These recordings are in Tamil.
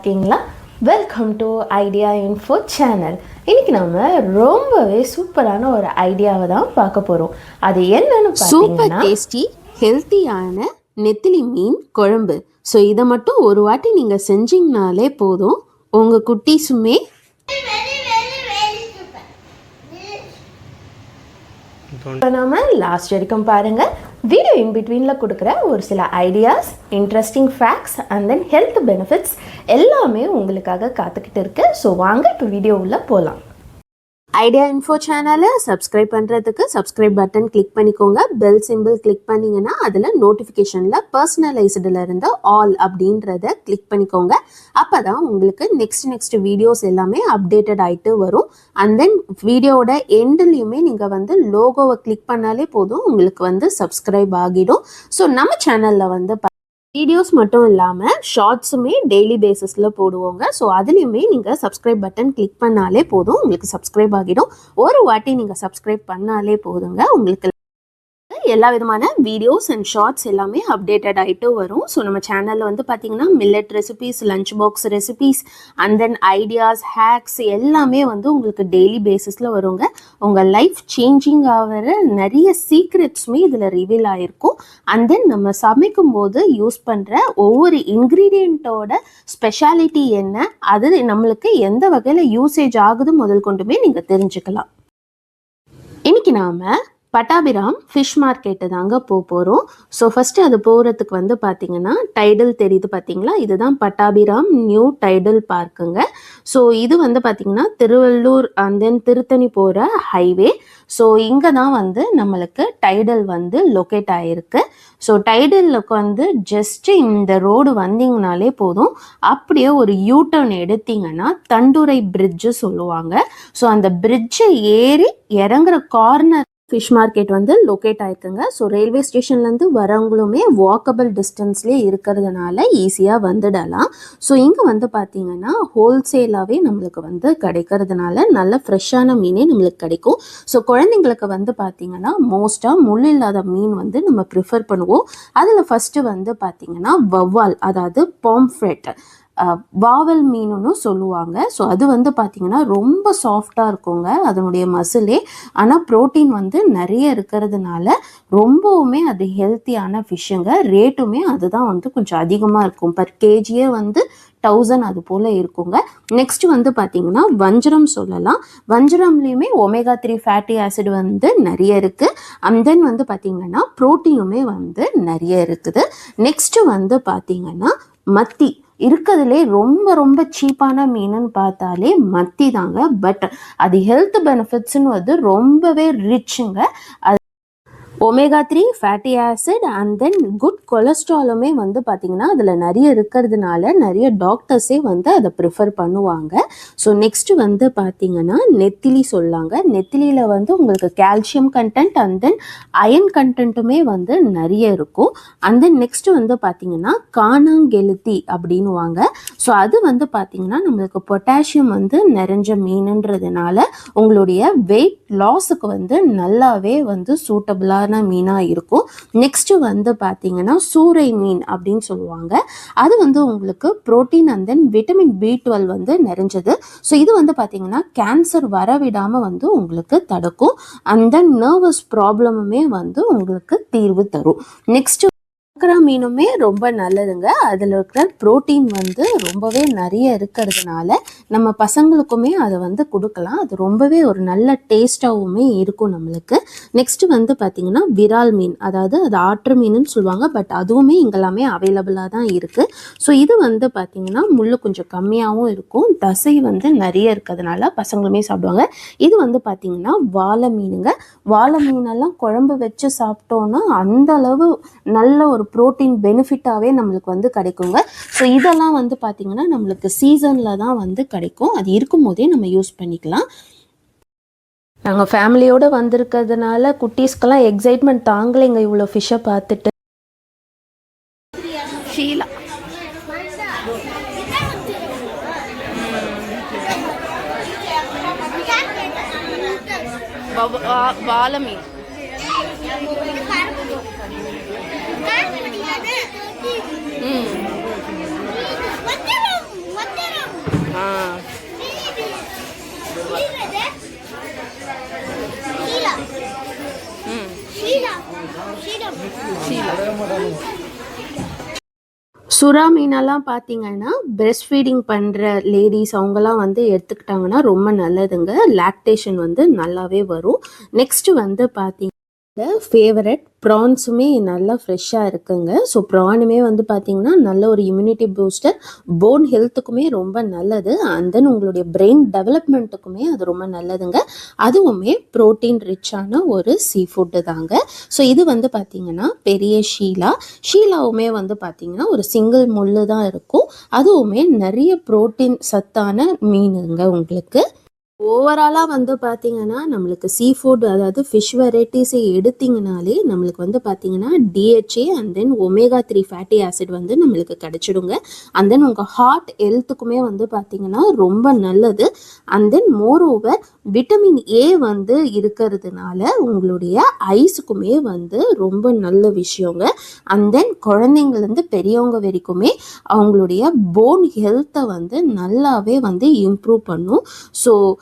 இருக்கீங்களா welcome to Idea Info channel இன்னைக்கு நம்ம ரொம்பவே சூப்பரான ஒரு ஐடியாவை தான் பார்க்க போகிறோம் அது என்னன்னு சூப்பர் டேஸ்டி ஹெல்த்தியான நெத்திலி மீன் குழம்பு. ஸோ இதை மட்டும் ஒரு வாட்டி நீங்கள் செஞ்சீங்கனாலே போதும். உங்கள் குட்டீஸுமே இப்போ நாம லாஸ்ட் வரைக்கும் பாருங்க. வீடியோ இன் பிட்வீனில் கொடுக்குற ஒரு சில ideas interesting facts and then health benefits எல்லாமே உங்களுக்காக காத்துக்கிட்டு இருக்கு. ஸோ வாங்க இப்போ வீடியோ உள்ளே போகலாம் ஐடியா இன்ஃபோ சேனலை சப்ஸ்கிரைப் பண்ணுறதுக்கு சப்ஸ்கிரைப் பட்டன் கிளிக் பண்ணிக்கோங்க. பெல் சிம்பிள் கிளிக் பண்ணிங்கன்னா அதில் நோட்டிஃபிகேஷனில் பர்சனலைஸ்டில் இருந்து ஆல் அப்படின்றத கிளிக் பண்ணிக்கோங்க. அப்போ தான் உங்களுக்கு நெக்ஸ்ட் நெக்ஸ்ட் வீடியோஸ் எல்லாமே அப்டேட்டட் ஆகிட்டு வரும். அண்ட் தென் வீடியோவோட எண்ட்லேயுமே நீங்கள் வந்து லோகோவை கிளிக் பண்ணாலே போதும் உங்களுக்கு வந்து சப்ஸ்கிரைப் ஆகிடும். ஸோ நம்ம சேனலில் வந்து வீடியோஸ் மட்டும் இல்லாமல் ஷார்ட்ஸுமே டெய்லி பேசிஸில் போடுவோங்க. ஸோ அதுலேயுமே நீங்கள் சப்ஸ்கிரைப் பட்டன் கிளிக் பண்ணாலே போதும். உங்களுக்கு சப்ஸ்கிரைப் ஆகிடும். ஒரு வாட்டி நீங்கள் சப்ஸ்கிரைப் பண்ணாலே போதுங்க. உங்களுக்கு எல்லா விதமான வீடியோஸ் அண்ட் ஷார்ட்ஸ் எல்லாமே அப்டேட்டட் ஆகிட்டு வரும். ஸோ நம்ம சேனலில் வந்து பார்த்தீங்கன்னா millet recipes lunch box recipes and then ideas hacks எல்லாமே வந்து உங்களுக்கு டெய்லி பேசிஸில் வருங்க. உங்கள் லைஃப் சேஞ்சிங் ஆகிற நிறைய சீக்ரெட்ஸுமே இதில் ரிவீல் ஆகிருக்கும் அண்ட் தென் நம்ம சமைக்கும் போது யூஸ் பண்ணுற ஒவ்வொரு இன்க்ரீடியண்ட்டோட ஸ்பெஷாலிட்டி என்ன அது நம்மளுக்கு எந்த வகையில் யூசேஜ் ஆகுது முதல் கொண்டுமே நீங்கள் தெரிஞ்சுக்கலாம். இன்னைக்கு நாம பட்டாபிராம் ஃபிஷ் மார்க்கெட்டு தாங்க போக போகிறோம் ஸோ ஃபஸ்ட்டு அது போகிறதுக்கு வந்து பார்த்தீங்கன்னா டைடல் தெரியுது பார்த்தீங்களா இதுதான் பட்டாபிராம் நியூ டைடல் பார்க்குங்க ஸோ இது வந்து பார்த்தீங்கன்னா திருவள்ளூர் அண்ட் தென் திருத்தணி போகிற ஹைவே ஸோ இங்கே தான் வந்து நம்மளுக்கு டைடல் வந்து லொக்கேட் ஆகிருக்கு ஸோ டைடலுக்கு வந்து ஜஸ்ட்டு இந்த ரோடு வந்தீங்கனாலே போதும். அப்படியே ஒரு யூ டர்ன் எடுத்தீங்கன்னா தண்டுரை பிரிட்ஜு சொல்லுவாங்க. ஸோ அந்த பிரிட்ஜை ஏறி இறங்குற கார்னர் ஃபிஷ் மார்க்கெட் வந்து லொக்கேட் ஆயிருக்குங்க. ஸோ ரயில்வே ஸ்டேஷன்லேருந்து வரவங்களுமே வாக்கபிள் டிஸ்டன்ஸ்லேயே இருக்கிறதுனால ஈஸியாக வந்துடலாம். ஸோ இங்கே வந்து பார்த்தீங்கன்னா ஹோல்சேலாகவே நம்மளுக்கு வந்து கிடைக்கிறதுனால நல்ல ஃப்ரெஷ்ஷான மீனே நம்மளுக்கு கிடைக்கும். ஸோ குழந்தைங்களுக்கு வந்து பார்த்தீங்கன்னா மோஸ்ட்டாக முள் இல்லாத மீன் வந்து நம்ம ப்ரிஃபர் பண்ணுவோம். அதில் ஃபஸ்ட்டு வந்து பார்த்தீங்கன்னா வவ்வால் அதாவது பாம்ஃப்ரெட் வாவல் மீனுன்னு சொல்லுவாங்க. ஸோ அது வந்து பார்த்திங்கன்னா ரொம்ப சாஃப்டாக இருக்குங்க அதனுடைய மசிலே. ஆனால் ப்ரோட்டீன் வந்து நிறைய இருக்கிறதுனால ரொம்பவுமே அது ஹெல்த்தியான ஃபிஷ்ஷுங்க ரேட்டுமே அதுதான் வந்து கொஞ்சம் அதிகமாக இருக்கும். பர் கேஜியே வந்து தௌசண்ட் அது போல் இருக்குங்க. நெக்ஸ்ட் வந்து பார்த்திங்கன்னா வஞ்சரம் சொல்லலாம். வஞ்சரம்லேயுமே ஒமேகா த்ரீ ஃபேட்டி ஆசிட் வந்து நிறைய இருக்குது அண்ட் தென் வந்து பார்த்திங்கன்னா ப்ரோட்டீனுமே வந்து நிறைய இருக்குது. நெக்ஸ்ட்டு வந்து பார்த்திங்கன்னா மத்தி. இருக்கிறதுலே ரொம்ப ரொம்ப சீப்பான மீனுன்னு பார்த்தாலே மத்தி தாங்க. பட் அது ஹெல்த் பெனிஃபிட்ஸ்னு வந்து ரொம்பவே ரிச்சுங்க அது omega three fatty acid and then good கொலஸ்ட்ராலுமே வந்து பார்த்திங்கன்னா அதில் நிறைய இருக்கிறதுனால நிறைய டாக்டர்ஸே வந்து அதை ப்ரிஃபர் பண்ணுவாங்க. ஸோ நெக்ஸ்ட்டு வந்து பார்த்திங்கன்னா நெத்திலி சொல்லாங்க. நெத்திலியில் வந்து உங்களுக்கு calcium content and then iron கண்டென்ட்டுமே வந்து நிறைய இருக்கும். அண்ட் தென் நெக்ஸ்ட்டு வந்து பார்த்திங்கன்னா காணாங்கெழுத்தி அப்படின்னுவாங்க. ஸோ அது வந்து பார்த்திங்கன்னா நம்மளுக்கு பொட்டாசியம் வந்து நிறைஞ்ச மீனுன்றதுனால உங்களுடைய வெயிட் லாஸுக்கு வந்து நல்லாவே வந்து சூட்டபிளான மீனாக இருக்கும். நெக்ஸ்ட்டு வந்து பார்த்தீங்கன்னா சூறை மீன் அப்படின்னு சொல்லுவாங்க. அது வந்து உங்களுக்கு protein and then vitamin B twelve வந்து நிறைஞ்சது. ஸோ இது வந்து பார்த்தீங்கன்னா கேன்சர் வரவிடாமல் வந்து உங்களுக்கு தடுக்கும். அண்ட் தென் நர்வஸ் ப்ராப்ளமுமே வந்து உங்களுக்கு தீர்வு தரும். நெக்ஸ்ட் சக்கரா மீனுமே ரொம்ப நல்லதுங்க. அதில் இருக்கிற ப்ரோட்டீன் வந்து ரொம்பவே நிறைய இருக்கிறதுனால நம்ம பசங்களுக்குமே அதை வந்து கொடுக்கலாம். அது ரொம்பவே ஒரு நல்ல டேஸ்ட்டாகவுமே இருக்கும் நம்மளுக்கு. நெக்ஸ்ட் வந்து பார்த்திங்கன்னா விரால் மீன். அதாவது அது ஆற்று மீனுன்னு சொல்லுவாங்க. பட் அதுவுமே இங்கெல்லாமே அவைலபிளாக தான் இருக்குது ஸோ இது வந்து பார்த்திங்கன்னா முள் கொஞ்சம் கம்மியாகவும் இருக்கும். தசை வந்து நிறைய இருக்கிறதுனால பசங்களுமே சாப்பிடுவாங்க. இது வந்து பார்த்திங்கன்னா வாழை மீனுங்க. வாழை மீனெல்லாம் குழம்பு வச்சு சாப்பிட்டோன்னா அந்த அளவு நல்ல ஒரு ப்ரோட்டீன் பெனிஃபிட்டாகவே நம்மளுக்கு வந்து கிடைக்குங்க. ஸோ இதெல்லாம் வந்து பார்த்திங்கன்னா நம்மளுக்கு சீசனில் தான் வந்து கிடைக்கும் அது இருக்கும் போதே நம்ம யூஸ் பண்ணிக்கலாம். நாங்கள் ஃபேமிலியோடு வந்திருக்கிறதுனால குட்டீஸ்க்கெல்லாம் எக்ஸைட்மெண்ட் தாங்கலைங்க இவ்வளோ ஃபிஷ்ஷை பார்த்துட்டு. ஷீலா. வாழை மீன். சுறா மீனெல்லாம் பார்த்தீங்கன்னா பிரெஸ்ட் ஃபீடிங் பண்ணுற லேடிஸ் அவங்கெல்லாம் வந்து எடுத்துக்கிட்டாங்கன்னா ரொம்ப நல்லதுங்க. லாக்டேஷன் வந்து நல்லாவே வரும். நெக்ஸ்ட்டு வந்து பார்த்தீங்க ஃபேவரட் ப்ரான்ஸுமே நல்லா ஃப்ரெஷ்ஷாக இருக்குங்க. ஸோ ப்ரானுமே வந்து பார்த்தீங்கன்னா நல்ல ஒரு இம்யூனிட்டி பூஸ்டர் போன் ஹெல்த்துக்குமே ரொம்ப நல்லது. அண்ட் தென் உங்களுடைய பிரெயின் டெவலப்மெண்ட்டுக்குமே அது ரொம்ப நல்லதுங்க. அதுவுமே ப்ரோட்டீன் ரிச்சான ஒரு சீ ஃபுட்டு தாங்க. ஸோ இது வந்து பார்த்தீங்கன்னா பெரிய ஷீலா. ஷீலாவுமே வந்து பார்த்தீங்கன்னா ஒரு சிங்கிள் முள்ளு தான் இருக்கும். அதுவுமே நிறைய ப்ரோட்டீன் சத்தான மீனுங்க உங்களுக்கு. ஓவராலாக வந்து பார்த்தீங்கன்னா நம்மளுக்கு சீ ஃபுட் அதாவது ஃபிஷ் வெரைட்டிஸை எடுத்திங்கனாலே நம்மளுக்கு வந்து பார்த்தீங்கன்னா DHA and then omega three fatty acid வந்து நம்மளுக்கு கிடச்சிடுங்க. அண்ட் தென் உங்கள் ஹார்ட் ஹெல்த்துக்குமே வந்து பார்த்தீங்கன்னா ரொம்ப நல்லது. And then moreover vitamin A வந்து இருக்கிறதுனால உங்களுடைய ஐஸுக்குமே வந்து ரொம்ப நல்ல விஷயங்க. அண்ட் தென் குழந்தைங்கள்லேருந்து பெரியவங்க வரைக்குமே அவங்களுடைய போன் ஹெல்த்தை வந்து நல்லாவே வந்து இம்ப்ரூவ் பண்ணும். ஸோ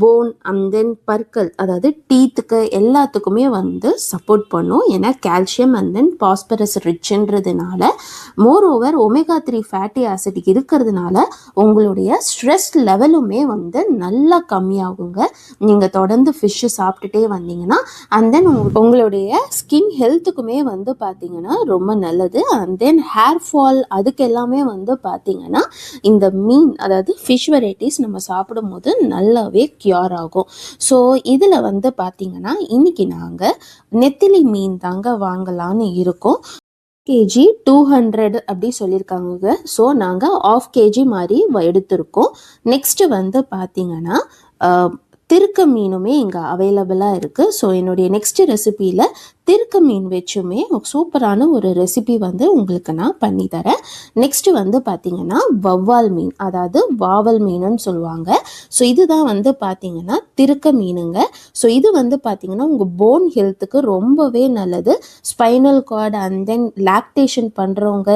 போன் அண்ட் தென் பற்கள் அதாவது டீத்துக்கு எல்லாத்துக்குமே வந்து சப்போர்ட் பண்ணும். ஏன்னா calcium and then phosphorus ரிச்ன்றதுனால moreover omega three fatty acid இருக்கிறதுனால உங்களுடைய ஸ்ட்ரெஸ் லெவலுமே வந்து நல்லா கம்மியாகுங்க. நீங்கள் தொடர்ந்து ஃபிஷ்ஷு சாப்பிட்டுட்டே வந்தீங்கன்னா அண்ட் தென் உங்களுடைய ஸ்கின் ஹெல்த்துக்குமே வந்து பார்த்தீங்கன்னா ரொம்ப நல்லது. அண்ட் தென் ஹேர் ஃபால் அதுக்கு எல்லாமே வந்து பார்த்தீங்கன்னா இந்த மீன் அதாவது ஃபிஷ் வெரைட்டிஸ் நம்ம சாப்பிடும்போது நல்லாவே க்யூர் ஆகும். ஸோ இதில் வந்து பார்த்தீங்கன்னா இன்னைக்கு நாங்கள் நெத்திலி மீன் தாங்க வாங்கலான்னு இருக்கோம். கேஜி டூ ஹண்ட்ரட் அப்படி சொல்லியிருக்காங்க ஸோ நாங்கள் ஆஃப் கேஜி மாதிரி எடுத்திருக்கோம். நெக்ஸ்ட்டு வந்து பார்த்தீங்கன்னா திருக்க மீனுமே இங்கே அவைலபிளாக இருக்குது ஸோ என்னுடைய நெக்ஸ்ட் ரெசிபியில் திருக்க மீன் வச்சுமே சூப்பரான ஒரு ரெசிபி வந்து உங்களுக்கு நான் பண்ணி தரேன். நெக்ஸ்ட்டு வந்து பார்த்தீங்கன்னா வவ்வால் மீன் அதாவது வாவல் மீனுன்னு சொல்லுவாங்க. ஸோ இதுதான் வந்து பார்த்தீங்கன்னா திருக்க மீனுங்க. ஸோ இது வந்து பார்த்தீங்கன்னா உங்கள் போன் ஹெல்த்துக்கு ரொம்பவே நல்லது. Spinal cord and then lactation பண்ணுறவங்க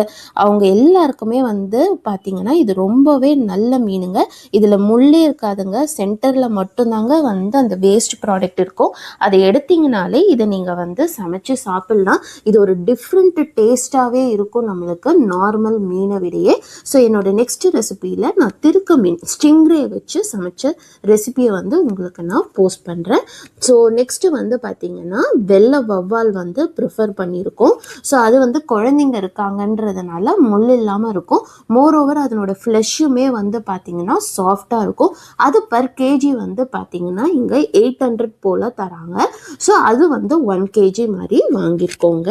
அவங்க எல்லாருக்குமே வந்து பார்த்தீங்கன்னா இது ரொம்பவே நல்ல மீனுங்க. இதில் முள்ளே இருக்காதுங்க. சென்டரில் மட்டும்தாங்க வந்து அந்த வேஸ்ட் ப்ராடக்ட் இருக்கும். அதை எடுத்தீங்கனாலே இதை நீங்கள் வந்து சமைச்சு சாப்பிட்லாம் இது ஒரு டிஃப்ரெண்ட் டேஸ்ட்டாகவே இருக்கும் நம்மளுக்கு நார்மல் மீனை விடையே. ஸோ என்னோட நெக்ஸ்ட் ரெசிபியில் நான் திருக்க மீன் ஸ்டிங்ரே வச்சு சமைச்ச ரெசிபியை வந்து உங்களுக்கு நான் போஸ்ட் பண்ணுறேன் ஸோ நெக்ஸ்ட்டு வந்து பார்த்தீங்கன்னா வெள்ளை வவ்வால் வந்து ப்ரிஃபர் பண்ணியிருக்கோம். ஸோ அது வந்து குழந்தைங்க இருக்காங்கன்றதுனால முள் இல்லாமல் இருக்கும். மோர் ஓவர் அதனோட ஃப்ளெஷ்ஷுமே வந்து பார்த்தீங்கன்னா சாஃப்டாக இருக்கும். அது பர் கேஜி வந்து பார்த்தீங்கன்னா இங்கே எயிட் ஹண்ட்ரட் போல் தராங்க. ஸோ அது வந்து ஒன் கேஜி மாதிரி வாங்கியிருக்கோங்க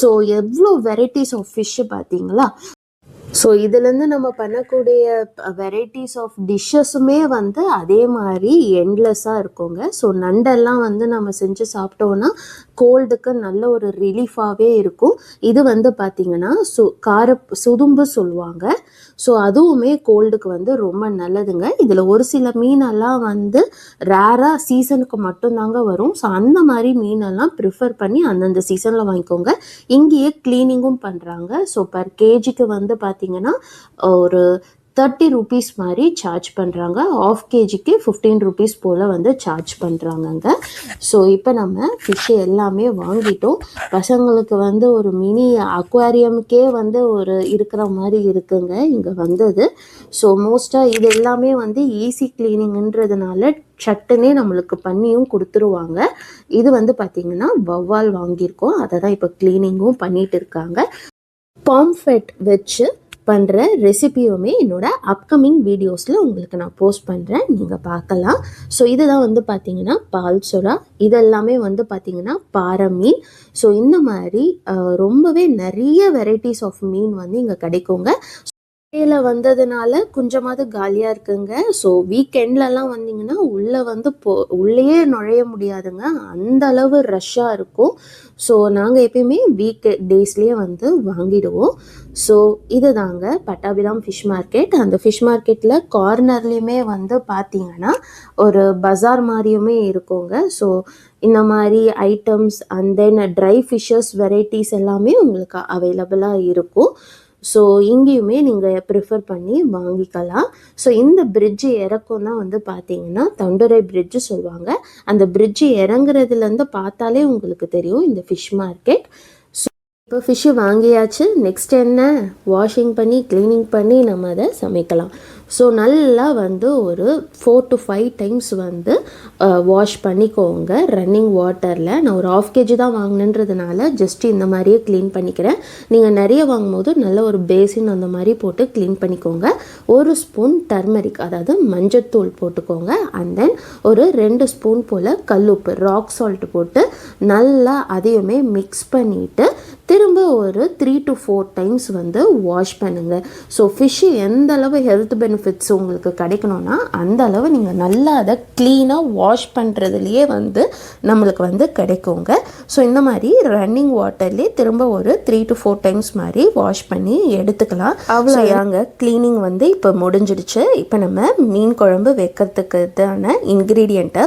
ஸோ எவ்வளோ வெரைட்டிஸ் ஆஃப் ஃபிஷ்ஷு பார்த்தீங்களா? ஸோ இதுலேருந்து நம்ம பண்ணக்கூடிய வெரைட்டிஸ் ஆஃப் டிஷ்ஷஸுமே வந்து அதே மாதிரி எண்ட்லெஸ்ஸாக இருக்குங்க. ஸோ நண்டெல்லாம் வந்து நம்ம செஞ்சு சாப்பிட்டோன்னா கோல்டுக்கு நல்ல ஒரு ரிலீஃபாகவே இருக்கும். இது வந்து பார்த்திங்கன்னா சு கார சுதும்பு சொல்லுவாங்க. ஸோ அதுவுமே கோல்டுக்கு வந்து ரொம்ப நல்லதுங்க. இதில் ஒரு சில மீனெல்லாம் வந்து ரேராக சீசனுக்கு மட்டும்தாங்க வரும். ஸோ அந்த மாதிரி மீனெல்லாம் ப்ரிஃபர் பண்ணி அந்தந்த சீசனில் வாங்கிக்கோங்க. இங்கேயே க்ளீனிங்கும் பண்ணுறாங்க ஸோ பர் கேஜிக்கு வந்து பார்த்தீங்கன்னா பார்த்தீங்கன்னா ஒரு தேர்ட்டி ருபீஸ் மாதிரி சார்ஜ் பண்ணுறாங்க ஆஃப் கேஜிக்கு ஃபிஃப்டீன் ருபீஸ் போல் வந்து சார்ஜ் பண்ணுறாங்கங்க ஸோ இப்போ நம்ம ஃபிஷ்ஷு எல்லாமே வாங்கிட்டோம். பசங்களுக்கு வந்து ஒரு மினி அக்வாரியமுக்கே வந்து ஒரு இருக்கிற மாதிரி இருக்குங்க. இங்கே வந்தது. ஸோ மோஸ்ட்டாக இது எல்லாமே வந்து ஈஸி க்ளீனிங்ன்றதுனால சட்டுனே நம்மளுக்கு பண்ணியும் கொடுத்துருவாங்க. இது வந்து பார்த்திங்கன்னா வவ்வால் வாங்கியிருக்கோம். அதை தான் இப்போ க்ளீனிங்கும் பண்ணிகிட்டு இருக்காங்க. பாம்ஃபெட் வச்சு பண்ணுற ரெசிபியுமே என்னோட அப்கமிங் வீடியோஸில் உங்களுக்கு நான் போஸ்ட் பண்ணுறேன் நீங்கள் பார்க்கலாம். ஸோ இதுதான் வந்து பார்த்திங்கன்னா பால் சுறா. இதெல்லாமே வந்து பார்த்திங்கன்னா பாறை மீன். ஸோ இந்த மாதிரி ரொம்பவே நிறைய வெரைட்டிஸ் ஆஃப் மீன் வந்து இங்கே கிடைக்குங்க. இடையில வந்ததுனால கொஞ்சமாவது காலியாக இருக்குங்க. ஸோ வீக்கெண்ட்லலாம் வந்தீங்கன்னா உள்ளே வந்து போ உள்ளேயே நுழைய முடியாதுங்க. அந்த அளவு ரஷ்ஷாக இருக்கும். ஸோ நாங்கள் எப்பயுமே வீக் டேஸ்லேயே வந்து வாங்கிடுவோம். ஸோ இதுதாங்க பட்டாபிராம் ஃபிஷ் மார்க்கெட் அந்த ஃபிஷ் மார்க்கெட்டில் கார்னர்லேயுமே வந்து பார்த்தீங்கன்னா ஒரு பஜார் மாதிரியுமே இருக்குங்க. ஸோ இந்த மாதிரி items and then dry fishes varieties எல்லாமே உங்களுக்கு அவைலபிளாக இருக்கும். ஸோ இங்கேயுமே நீங்கள் ப்ரிஃபர் பண்ணி வாங்கிக்கலாம். ஸோ இந்த பிரிட்ஜு இறக்கம் தான் வந்து பார்த்தீங்கன்னா தண்டுரை பிரிட்ஜு சொல்லுவாங்க. அந்த பிரிட்ஜு இறங்குறதுலேருந்து பார்த்தாலே உங்களுக்கு தெரியும் இந்த ஃபிஷ் மார்க்கெட் இப்போ ஃபிஷ்ஷு வாங்கியாச்சு. நெக்ஸ்ட் என்ன? வாஷிங் பண்ணி க்ளீனிங் பண்ணி நம்ம அதை சமைக்கலாம். ஸோ நல்லா வந்து ஒரு ஃபோர் டு ஃபைவ் டைம்ஸ் வந்து வாஷ் பண்ணிக்கோங்க. ரன்னிங் வாட்டரில் நான் ஒரு ஆஃப் கேஜி தான் வாங்கினன்றதுனால ஜஸ்ட் இந்த மாதிரியே க்ளீன் பண்ணிக்கிறேன். நீங்கள் நிறைய வாங்கும்போது நல்ல ஒரு பேசின் அந்த மாதிரி போட்டு க்ளீன் பண்ணிக்கோங்க. ஒரு ஸ்பூன் டர்மரிக் அதாவது மஞ்சத்தூள் போட்டுக்கோங்க. அண்ட் தென் ஒரு ரெண்டு ஸ்பூன் போல் கல்லுப்பு ராக் சால்ட் போட்டு நல்லா அதையுமே மிக்ஸ் பண்ணிவிட்டு திரும்ப ஒரு த்ரீ டு ஃபோர் டைம்ஸ் வந்து வாஷ் பண்ணுங்கள் ஸோ ஃபிஷ்ஷு எந்த அளவு ஹெல்த் பெனிஃபிட்ஸ் உங்களுக்கு கிடைக்கணும்னா அந்த அளவு நீங்கள் நல்லா அதை க்ளீனாக வாஷ் பண்ணுறதுலையே வந்து நம்மளுக்கு வந்து கிடைக்குங்க. ஸோ இந்த மாதிரி ரன்னிங் வாட்டர்லேயே திரும்ப ஒரு த்ரீ டு ஃபோர் டைம்ஸ் மாதிரி வாஷ் பண்ணி எடுத்துக்கலாம். அவ்வளோதாங்க க்ளீனிங் வந்து இப்போ முடிஞ்சிடுச்சு. இப்போ நம்ம மீன் குழம்பு வைக்கிறதுக்குதான இன்க்ரீடியண்ட்டை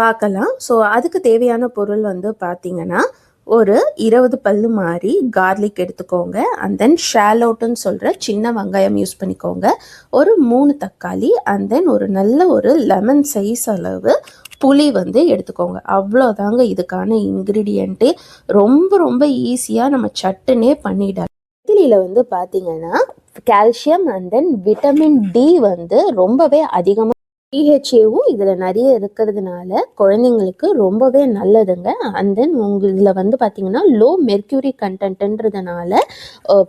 பார்க்கலாம். ஸோ அதுக்கு தேவையான பொருள் வந்து பார்த்தீங்கன்னா ஒரு இருபது பல்லு மாதிரி கார்லிக் எடுத்துக்கோங்க அண்ட் தென் ஷேலோட்டுன்னு சொல்கிற சின்ன வெங்காயம் யூஸ் பண்ணிக்கோங்க. ஒரு மூணு தக்காளி அண்ட் தென் ஒரு நல்ல ஒரு லெமன் சைஸ் அளவு புளி வந்து எடுத்துக்கோங்க. அவ்வளோதாங்க இதுக்கான இன்க்ரீடியண்ட்டே ரொம்ப ரொம்ப ஈஸியாக நம்ம சட்டுனே பண்ணிடலாம். இட்லியில் வந்து பார்த்தீங்கன்னா calcium and then vitamin D வந்து ரொம்பவே அதிகமாக டிஹெச்ஏவும் இதில் நிறைய இருக்கிறதுனால குழந்தைங்களுக்கு ரொம்பவே நல்லதுங்க. அண்ட் தென் உங்க இதில் வந்து பார்த்தீங்கன்னா லோ மெர்க்யூரி கண்டென்ட்ன்றதுனால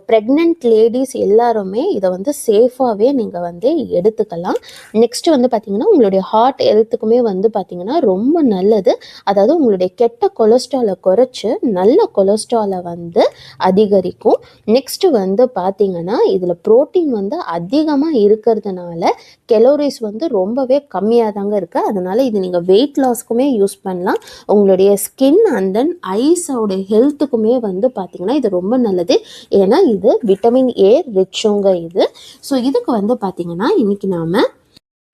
ப்ரெக்னென்ட் லேடிஸ் எல்லாருமே இதை வந்து சேஃபாகவே நீங்கள் வந்து எடுத்துக்கலாம். நெக்ஸ்ட் வந்து பார்த்தீங்கன்னா உங்களுடைய ஹார்ட் ஹெல்த்துக்குமே வந்து பார்த்தீங்கன்னா ரொம்ப நல்லது. அதாவது உங்களுடைய கெட்ட கொலஸ்ட்ராலை குறைச்சி நல்ல கொலஸ்ட்ராலை வந்து அதிகரிக்கும். நெக்ஸ்ட் வந்து பார்த்தீங்கன்னா இதில் புரோட்டீன் வந்து அதிகமாக இருக்கிறதுனால கெலோரிஸ் வந்து ரொம்பவே கம்மியாக தாங்க இருக்குது அதனால் இது நீங்கள் வெயிட் லாஸ்க்குமே யூஸ் பண்ணலாம். உங்களுடைய ஸ்கின் அண்ட் தென் ஐஸோட ஹெல்த்துக்குமே வந்து பார்த்திங்கன்னா இது ரொம்ப நல்லது. ஏன்னா இது விட்டமின் ஏ ரிச்சுங்க இது. ஸோ இதுக்கு வந்து பார்த்தீங்கன்னா இன்னைக்கு நாம்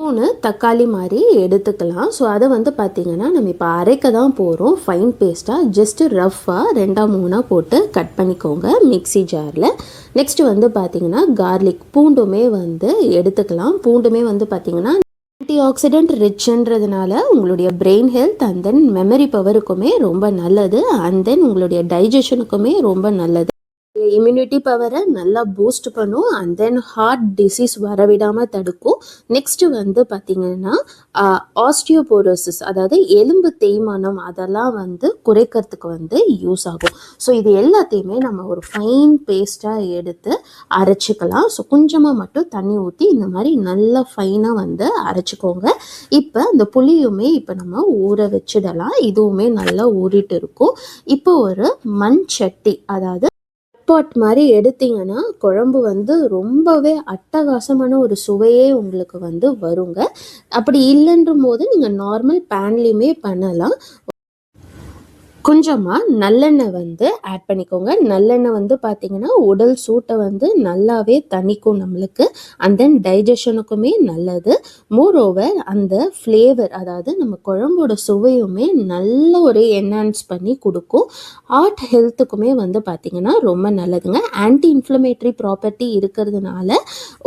மூணு தக்காளி மாதிரி எடுத்துக்கலாம். ஸோ அதை வந்து பார்த்திங்கன்னா நம்ம இப்போ அரைக்க தான் போகிறோம் ஃபைன் பேஸ்ட்டாக ஜஸ்ட்டு ரஃப்பாக ரெண்டாக மூணாக போட்டு கட் பண்ணிக்கோங்க மிக்ஸி ஜாரில் நெக்ஸ்ட் வந்து பார்த்திங்கன்னா கார்லிக் பூண்டுமே வந்து எடுத்துக்கலாம். பூண்டுமே வந்து பார்த்திங்கன்னா ஆன்டி ஆக்சிடென்ட் ரிச்ன்றதுனால உங்களுடைய brain health and then memory பவருக்குமே ரொம்ப நல்லது. அண்ட் தென் உங்களுடைய டைஜஷனுக்குமே ரொம்ப நல்லது. இம்யூனிட்டி பவரை நல்லா பூஸ்ட் பண்ணும் அண்ட் தென் ஹார்ட் டிசீஸ் வரவிடாமல் தடுக்கும். நெக்ஸ்ட் வந்து பார்த்தீங்கன்னா ஆஸ்டியோபோரோசிஸ் அதாவது எலும்பு தேய்மானம் அதெல்லாம் வந்து குறைக்கிறதுக்கு வந்து யூஸ் ஆகும். ஸோ இது எல்லாத்தையுமே நம்ம ஒரு ஃபைன் பேஸ்ட்டாக எடுத்து அரைச்சிக்கலாம். ஸோ கொஞ்சமாக மட்டும் தண்ணி ஊற்றி இந்த மாதிரி நல்லா ஃபைனாக வந்து அரைச்சிக்கோங்க. இப்போ இந்த புளியுமே இப்போ நம்ம ஊற வச்சிடலாம். இதுவுமே நல்லா ஊறிட்டு இருக்கும். இப்போ ஒரு மண் சட்டி அதாவது பாட் மாதிரி எடுத்தீங்கன்னா குழம்பு வந்து ரொம்பவே அட்டகாசமான ஒரு சுவையே உங்களுக்கு வந்து வருங்க. அப்படி இல்லைன்ற போது நீங்கள் நார்மல் பேன்லேயுமே பண்ணலாம். கொஞ்சமாக நல்லெண்ணெய் வந்து ஆட் பண்ணிக்கோங்க. நல்லெண்ணெய் வந்து பார்த்திங்கன்னா உடல் சூட்டை வந்து நல்லாவே தணிக்கும் நம்மளுக்கு. அண்ட் தென் டைஜஷனுக்குமே நல்லது. மோரோவர் அந்த ஃப்ளேவர் அதாவது நம்ம குழம்போட சுவையுமே நல்ல ஒரு என்ஹான்ஸ் பண்ணி கொடுக்கும். ஹார்ட் ஹெல்த்துக்குமே வந்து பார்த்திங்கன்னா ரொம்ப நல்லதுங்க. ஆன்டி இன்ஃப்ளமேட்ரி ப்ராப்பர்ட்டி இருக்கிறதுனால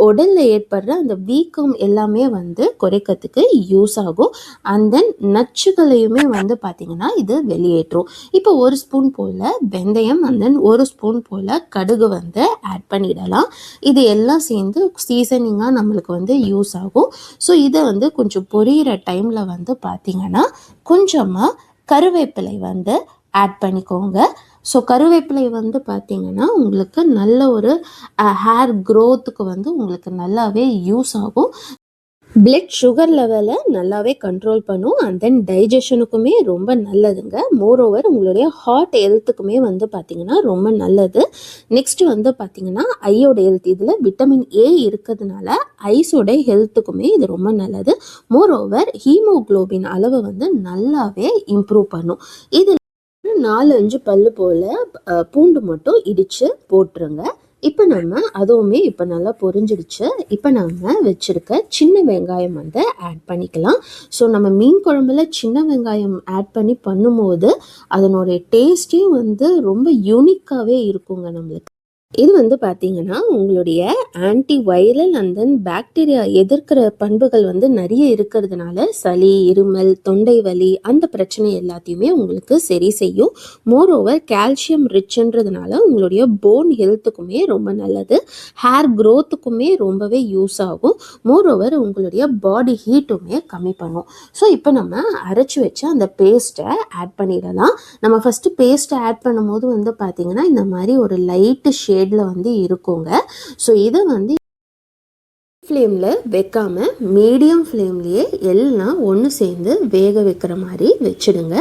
உடலில் ஏற்படுற அந்த வீக்கம் எல்லாமே வந்து குறைக்கிறதுக்கு யூஸ் ஆகும். அண்ட் தென் நச்சுகளையுமே வந்து பார்த்திங்கன்னா இது வெளியேற்றும். இப்போ ஒரு ஸ்பூன் போல் வெந்தயம் அண்ட் தென் ஒரு ஸ்பூன் போல் கடுகு வந்து ஆட் பண்ணிடலாம். இது எல்லாம் சேர்ந்து சீசனிங்காக நம்மளுக்கு வந்து யூஸ் ஆகும். ஸோ இதை வந்து கொஞ்சம் பொரியிற டைமில் வந்து பார்த்திங்கன்னா கொஞ்சமாக கருவேப்பிலை வந்து ஆட் பண்ணிக்கோங்க. ஸோ கருவேப்பிலை வந்து பார்த்திங்கன்னா உங்களுக்கு நல்ல ஒரு ஹேர் க்ரோத்துக்கு வந்து உங்களுக்கு நல்லாவே யூஸ் ஆகும். பிளட் சுகர் லெவலை நல்லாவே கண்ட்ரோல் பண்ணும். அண்ட் தென் டைஜஷனுக்குமே ரொம்ப நல்லதுங்க. மோரோவர் உங்களுடைய ஹார்ட் ஹெல்த்துக்குமே வந்து பார்த்தீங்கன்னா ரொம்ப நல்லது. நெக்ஸ்ட்டு வந்து பார்த்தீங்கன்னா ஐயோட ஹெல்த் இதில் விட்டமின் ஏ இருக்கிறதுனால ஐஸோட ஹெல்த்துக்குமே இது ரொம்ப நல்லது. மோரோவர் ஹீமோகுளோபின் அளவை வந்து நல்லாவே இம்ப்ரூவ் பண்ணும். இது நாலு அஞ்சு பல்லு போல் பூண்டு மட்டும் இடித்து போட்டுருங்க. இப்போ நம்ம அதுவுமே இப்போ நல்லா பொரிஞ்சிடுச்சு. இப்போ நம்ம வச்சுருக்க சின்ன வெங்காயம் வந்து ஆட் பண்ணிக்கலாம். ஸோ நம்ம மீன் குழம்புல சின்ன வெங்காயம் ஆட் பண்ணி பண்ணும்போது அதனுடைய டேஸ்ட்டே வந்து ரொம்ப யூனிக்காகவே இருக்குங்க நம்மளுக்கு. இது வந்து பார்த்தீங்கன்னா உங்களுடைய antiviral and then bacteria எதிர்க்கிற பண்புகள் வந்து நிறைய இருக்கிறதுனால சளி இருமல் தொண்டை வலி அந்த பிரச்சனை எல்லாத்தையுமே உங்களுக்கு சரி செய்யும். மோர் ஓவர் கால்சியம் ரிச்ன்றதுனால உங்களுடைய போன் ஹெல்த்துக்குமே ரொம்ப நல்லது. ஹேர் க்ரோத்துக்குமே ரொம்பவே யூஸ் ஆகும். மோர் ஓவர் உங்களுடைய பாடி ஹீட்டுமே கம்மி பண்ணும். ஸோ இப்போ நம்ம அரைச்சி வச்ச அந்த பேஸ்ட்டை ஆட் பண்ணிடலாம். நம்ம ஃபஸ்ட்டு பேஸ்ட்டை ஆட் பண்ணும்போது வந்து பார்த்தீங்கன்னா இந்த மாதிரி ஒரு லைட்டு ஷேடில் வந்து இருக்குங்க. ஸோ இதை வந்து ஃப்ளேமில் வைக்காம மீடியம் ஃப்ளேம்லேயே எல்லாம் ஒன்று சேர்ந்து வேக வைக்கிற மாதிரி வச்சுடுங்க.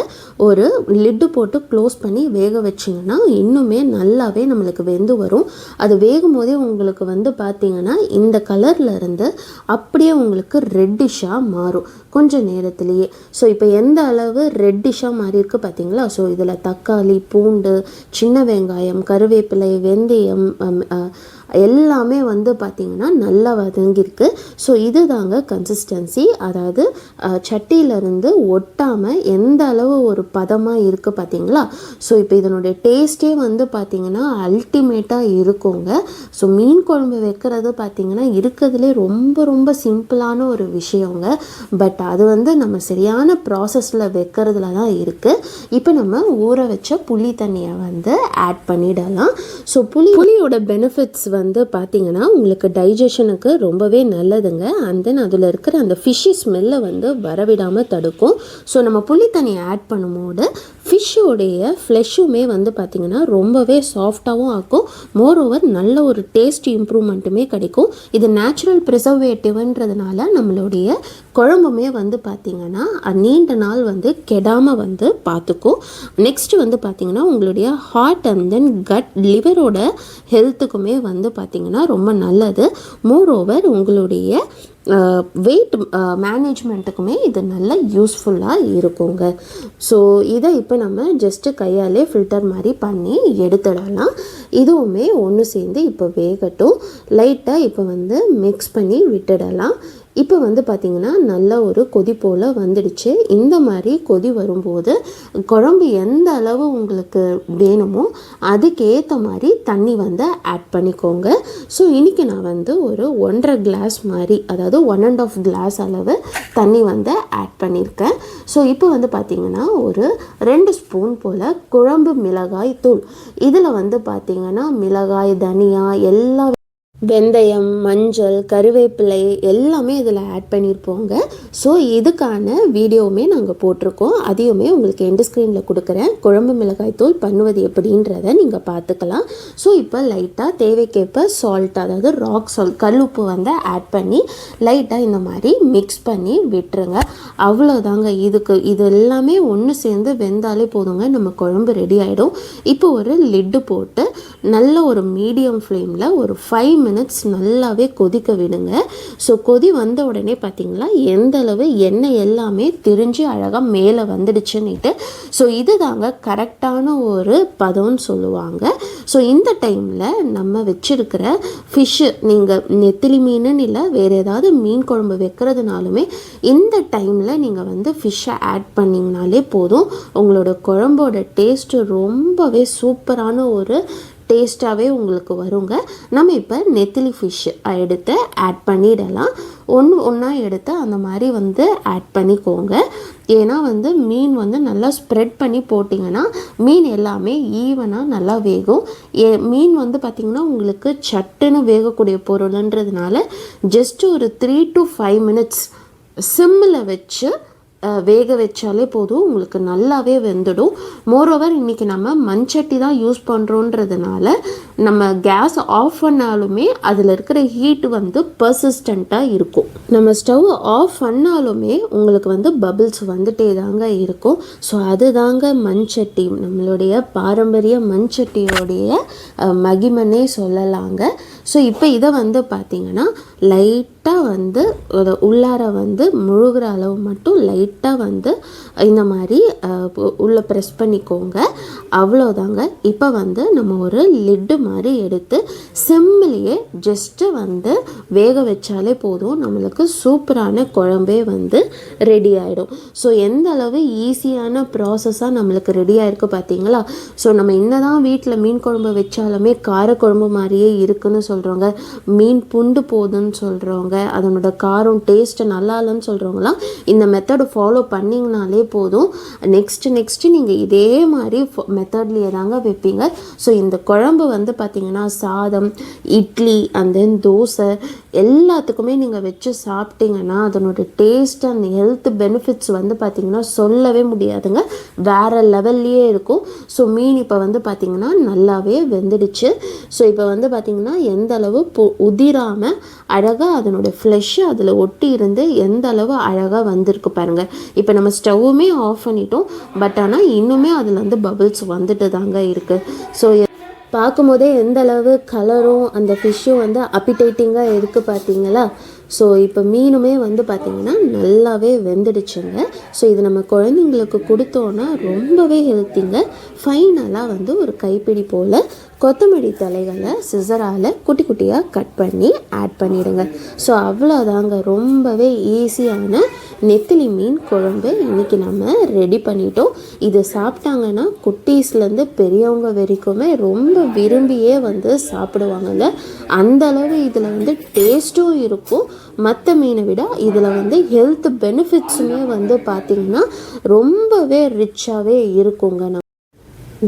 ஒரு லிட்டு போட்டு க்ளோஸ் பண்ணி வேக வச்சிங்கன்னா இன்னுமே நல்லாவே நம்மளுக்கு வெந்து வரும். அது வேகும் போதே உங்களுக்கு வந்து பார்த்திங்கன்னா இந்த கலரில் இருந்து அப்படியே உங்களுக்கு ரெட்டிஷாக மாறும் கொஞ்சம் நேரத்துலேயே. ஸோ இப்போ எந்த அளவு ரெட்டிஷாக மாறி இருக்கு பார்த்தீங்களா ஸோ இதில் தக்காளி பூண்டு சின்ன வெங்காயம் கருவேப்பிலை வெந்தயம் எல்லாமே வந்து பார்த்திங்கன்னா நல்லா வதங்கியிருக்கு. ஸோ இது தாங்க கன்சிஸ்டன்சி அதாவது சட்டியிலேருந்து ஒட்டாமல் எந்த அளவு ஒரு பதமாக இருக்குது பார்த்தீங்களா ஸோ இப்போ இதனுடைய டேஸ்ட்டே வந்து பார்த்திங்கன்னா அல்டிமேட்டாக இருக்குங்க. ஸோ மீன் குழம்பு வைக்கிறது பார்த்திங்கன்னா இருக்கிறதுலே ரொம்ப ரொம்ப சிம்பிளான ஒரு விஷயங்க. பட் அது வந்து நம்ம சரியான ப்ராசஸில் வைக்கிறதுல தான் இருக்குது இப்போ நம்ம ஊற வச்ச புளி தண்ணியை வந்து ஆட் பண்ணிடலாம். ஸோ புளி புளியோட பெனிஃபிட்ஸ் வந்து வந்து பார்த்தீங்கன்னா உங்களுக்கு டைஜஷனுக்கு ரொம்பவே நல்லதுங்க. அண்ட் தென் அதில் இருக்கிற அந்த ஃபிஷ்ஷி ஸ்மெல்லை வந்து வரவிடாமல் தடுக்கும். ஸோ நம்ம புளி தண்ணியை ஆட் பண்ணும்போது ஃபிஷ்ஷோடைய ஃப்ளெஷ்ஷுமே வந்து பார்த்திங்கன்னா ரொம்பவே சாஃப்டாகவும் ஆக்கும். மோர் ஓவர் நல்ல ஒரு டேஸ்ட் இம்ப்ரூவ்மெண்ட்டுமே கிடைக்கும். இது நேச்சுரல் ப்ரிசர்வேட்டிவ்ன்றதுனால நம்மளுடைய குழம்புமே வந்து பார்த்திங்கன்னா நீண்ட நாள் வந்து கெடாமல் வந்து பார்த்துக்கும். நெக்ஸ்ட் வந்து பார்த்திங்கன்னா உங்களுடைய ஹார்ட் அண்ட் தென் கட் லிவரோட ஹெல்த்துக்குமே வந்து பார்த்திங்கன்னா ரொம்ப நல்லது. மோர் ஓவர் உங்களுடைய வெயிட் மேனேஜ்மெண்ட்டுக்குமே uh, இது நல்ல யூஸ்ஃபுல்லாக இருக்குங்க. ஸோ இதை இப்போ நம்ம ஜஸ்ட்டு கையாலே ஃபில்டர் மாதிரி பண்ணி எடுத்துடலாம். இதுவுமே ஒன்று சேர்ந்து இப்போ வேகட்டும். லைட்டாக இப்போ வந்து மிக்ஸ் பண்ணி விட்டுடலாம். இப்போ வந்து பார்த்திங்கன்னா நல்ல ஒரு கொதி போல் வந்துடுச்சு. இந்த மாதிரி கொதி வரும்போது குழம்பு எந்த அளவு உங்களுக்கு வேணுமோ அதுக்கேற்ற மாதிரி தண்ணி வந்து ஆட் பண்ணிக்கோங்க. ஸோ இன்றைக்கி நான் வந்து ஒரு ஒன்றரை கிளாஸ் மாதிரி அதாவது ஒன் அண்ட் ஆஃப் கிளாஸ் அளவு தண்ணி வந்து ஆட் பண்ணியிருக்கேன். ஸோ இப்போ வந்து பார்த்திங்கன்னா ஒரு ரெண்டு ஸ்பூன் போல் குழம்பு மிளகாய் தூள். இதில் வந்து பார்த்திங்கன்னா மிளகாய் தனியா எல்லா வெந்தயம் மஞ்சள் கருவேப்பிலை எல்லாமே இதில் ஆட் பண்ணியிருப்போங்க ஸோ இதுக்கான வீடியோவுமே நாங்கள் போட்டிருக்கோம். அதையுமே உங்களுக்கு எண்டு ஸ்க்ரீனில் கொடுக்குறேன். குழம்பு மிளகாய் தூள் பண்ணுவது எப்படின்றத நீங்கள் பார்த்துக்கலாம். ஸோ இப்போ லைட்டாக தேவைக்கேற்ப சால்ட் அதாவது ராக் சால்ட் கல் உப்பு வந்து ஆட் பண்ணி லைட்டாக இந்த மாதிரி மிக்ஸ் பண்ணி விட்டுருங்க. அவ்வளோதாங்க இதுக்கு இது எல்லாமே ஒன்று சேர்ந்து வெந்தாலே போதுங்க. நம்ம குழம்பு ரெடி ஆகிடும் இப்போ ஒரு லிட்டு போட்டு நல்ல ஒரு மீடியம் ஃப்ளேமில் ஒரு ஃபைவ் மினிட்ஸ் நல்லாவே கொதிக்க விடுங்க. ஸோ கொதி வந்த உடனே பார்த்திங்களா எந்த அளவு எண்ணெய் எல்லாமே திரிஞ்சு அழகாக மேலே வந்துடுச்சுன்னுட்டு ஸோ இது தாங்க கரெக்டான ஒரு பதம்னு சொல்லுவாங்க. ஸோ இந்த டைமில் நம்ம வச்சிருக்கிற ஃபிஷ்ஷு நீங்கள் நெத்திலி மீனுன்னு இல்லை வேறு ஏதாவது மீன் குழம்பு வைக்கிறதுனாலுமே இந்த டைமில் நீங்கள் வந்து ஃபிஷ்ஷை ஆட் பண்ணிங்கனாலே போதும். உங்களோட குழம்போட டேஸ்ட்டு ரொம்பவே சூப்பரான ஒரு டேஸ்ட்டாகவே உங்களுக்கு வருங்க. நம்ம இப்போ நெத்திலி ஃபிஷ் எடுத்து ஆட் பண்ணிடலாம். ஒன்று ஒன்றா எடுத்து அந்த மாதிரி வந்து ஆட் பண்ணிக்கோங்க. ஏன்னா வந்து மீன் வந்து நல்லா ஸ்ப்ரெட் பண்ணி போட்டிங்கன்னா மீன் எல்லாமே ஈவனாக நல்லா வேகும். ஏ மீன் வந்து பார்த்திங்கன்னா உங்களுக்கு சட்டுன்னு வேகக்கூடிய பொருள்ன்றதுனால ஜஸ்ட் ஒரு த்ரீ டு ஃபைவ் மினிட்ஸ் சிம்மில் வச்சு வேக வச்சாலே போதும். உங்களுக்கு நல்லாவே வெந்துடும். மோரோவர் இன்றைக்கி நம்ம மண்சட்டி தான் யூஸ் பண்ணுறோன்றதுனால நம்ம கேஸ் ஆஃப் பண்ணாலுமே அதில் இருக்கிற ஹீட் வந்து பர்சிஸ்டண்ட்டாக இருக்கும். நம்ம ஸ்டவ் ஆஃப் பண்ணாலுமே உங்களுக்கு வந்து பபிள்ஸ் வந்துட்டே தாங்க இருக்கும். ஸோ அதுதாங்க மண்சட்டி. நம்மளுடைய பாரம்பரிய மண்சட்டியோடைய மகிமனே சொல்லலாங்க. ஸோ இப்போ இதை வந்து பார்த்திங்கன்னா லைட்டாக வந்து உள்ளார வந்து முழுகிற அளவு மட்டும் லைட்டாக வந்து இந்த மாதிரி உள்ளே ப்ரெஸ் பண்ணிக்கோங்க. அவ்வளோதாங்க இப்போ வந்து நம்ம ஒரு லிட்டு மாதிரி எடுத்து செம்மிலேயே ஜஸ்ட்டு வந்து வேக வச்சாலே போதும். நம்மளுக்கு சூப்பரான குழம்பே வந்து ரெடி ஆகிடும் ஸோ எந்த அளவு ஈஸியான ப்ராசஸாக நம்மளுக்கு ரெடி ஆயிருக்கு பார்த்தீங்களா ஸோ நம்ம என்ன தான் வீட்டில் மீன் குழம்பு வச்சாலுமே காரக்குழம்பு மாதிரியே இருக்குதுன்னு சொல்கிறோங்க மீன் புண்டு இல்லைன்னு சொல்கிறவங்க அதனோட காரம் டேஸ்ட்டு நல்லா இல்லைன்னு சொல்கிறவங்களாம் இந்த மெத்தடு ஃபாலோ பண்ணிங்கனாலே போதும். நெக்ஸ்ட்டு நெக்ஸ்ட்டு நீங்கள் இதே மாதிரி மெத்தட்லேயே தாங்க வைப்பீங்க. ஸோ இந்த குழம்பு வந்து பார்த்தீங்கன்னா சாதம் இட்லி அண்ட் தென் தோசை எல்லாத்துக்குமே நீங்கள் வச்சு சாப்பிட்டீங்கன்னா அதனோட டேஸ்ட் அண்ட் ஹெல்த் பெனிஃபிட்ஸ் வந்து பார்த்தீங்கன்னா சொல்லவே முடியாதுங்க. வேறு லெவல்லையே இருக்கும். ஸோ மீன் இப்போ வந்து பார்த்தீங்கன்னா நல்லாவே வெந்துடுச்சு. ஸோ இப்போ வந்து பார்த்தீங்கன்னா எந்த அளவு உதிராமல் அழகாக அதனுடைய ஃப்ளெஷ்ஷு அதில் ஒட்டி இருந்து எந்த அளவு அழகாக வந்திருக்கு பாருங்கள் இப்போ நம்ம ஸ்டவ்வுமே ஆஃப் பண்ணிட்டோம். பட் ஆனால் இன்னுமே அதில் வந்து பபிள்ஸ் வந்துட்டு தாங்க இருக்குது ஸோ பார்க்கும்போதே எந்த அளவு கலரும் அந்த ஃபிஷ்ஷும் வந்து அப்பிடைட்டிங்காக இருக்குது பார்த்தீங்களா ஸோ இப்போ மீனுமே வந்து பார்த்திங்கன்னா நல்லாவே வெந்துடுச்சுங்க. ஸோ இது நம்ம குழந்தைங்களுக்கு கொடுத்தோன்னா ரொம்பவே ஹெல்த்திங்க ஃபைனலாக வந்து ஒரு கைப்பிடி போல் கொத்தமல்லி தலைகளை சிசரால் குட்டி குட்டியாக கட் பண்ணி ஆட் பண்ணிடுங்க. ஸோ அவ்வளோதாங்க ரொம்பவே ஈஸியான நெத்திலி மீன் குழம்பு இன்றைக்கி நம்ம ரெடி பண்ணிட்டோம். இது சாப்பிட்டாங்கன்னா குட்டீஸ்லேருந்து பெரியவங்க வரைக்குமே ரொம்ப விரும்பியே வந்து சாப்பிடுவாங்கங்க அந்த அளவு இதில் வந்து டேஸ்ட்டும் இருக்கும். மற்ற மீனை விட இதில் வந்து ஹெல்த் பெனிஃபிட்ஸுமே வந்து பார்த்திங்கன்னா ரொம்பவே ரிச்சாகவே இருக்குங்க. நம்ம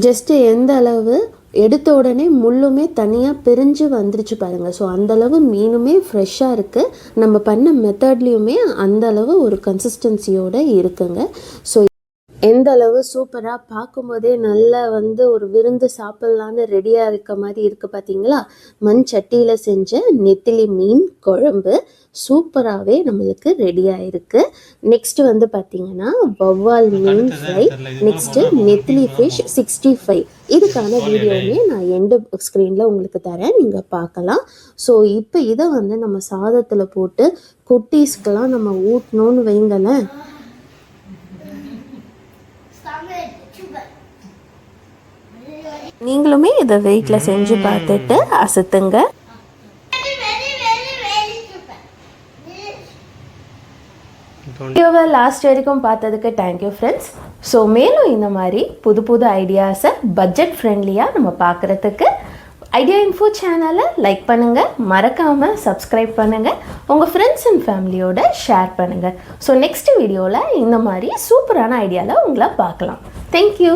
ஜஸ்ட்டு எந்த அளவு எடுத்த உடனே முள்ளுமே தனியாக பிரிஞ்சு வந்துருச்சு பாருங்கள் ஸோ அந்தளவு மீனுமே ஃப்ரெஷ்ஷாக இருக்குது நம்ம பண்ண மெத்தட்லேயுமே அந்த அளவு ஒரு கன்சிஸ்டன்சியோடு இருக்குங்க. ஸோ எந்த அளவு சூப்பராக பார்க்கும்போதே நல்லா வந்து ஒரு விருந்து சாப்பிட்லான்னு ரெடியாக இருக்க மாதிரி இருக்குது பார்த்தீங்களா மண் சட்டியில் செஞ்ச நெத்திலி மீன் குழம்பு சூப்பராகவே நம்மளுக்கு ரெடி ஆயிருக்கு. நெக்ஸ்ட் வந்து பார்த்தீங்கன்னா வவ்வால் மீன் ஃப்ரை. நெக்ஸ்ட்டு நெத்திலி ஃபிஷ் சிக்ஸ்டி ஃபைவ் இதுக்கான வீடியோவுமே நான் எண்டு ஸ்க்ரீனில் உங்களுக்கு தரேன். நீங்கள் பார்க்கலாம். ஸோ இப்போ இதை வந்து நம்ம சாதத்தில் போட்டு குட்டீஸ்க்கெல்லாம் நம்ம ஊட்டணும்னு வைங்களேன். நீங்களுமே இதை வெயிட்டில் செஞ்சு பார்த்துட்டு அசத்துங்க. வீடியோவை லாஸ்ட் வரைக்கும் பார்த்ததுக்கு தேங்க்யூ ஃப்ரெண்ட்ஸ் ஸோ மேலும் இந்த மாதிரி புது புது ஐடியாஸை பட்ஜெட் ஃப்ரெண்ட்லியாக நம்ம பார்க்குறதுக்கு ஐடியா இன்ஃபோ சேனலை லைக் பண்ணுங்கள் மறக்காமல் சப்ஸ்கிரைப் பண்ணுங்கள் உங்கள் ஃப்ரெண்ட்ஸ் அண்ட் ஃபேமிலியோட ஷேர் பண்ணுங்கள் ஸோ நெக்ஸ்ட் வீடியோவில் இந்த மாதிரி சூப்பரான ஐடியாவில் உங்களை பார்க்கலாம். தேங்க்யூ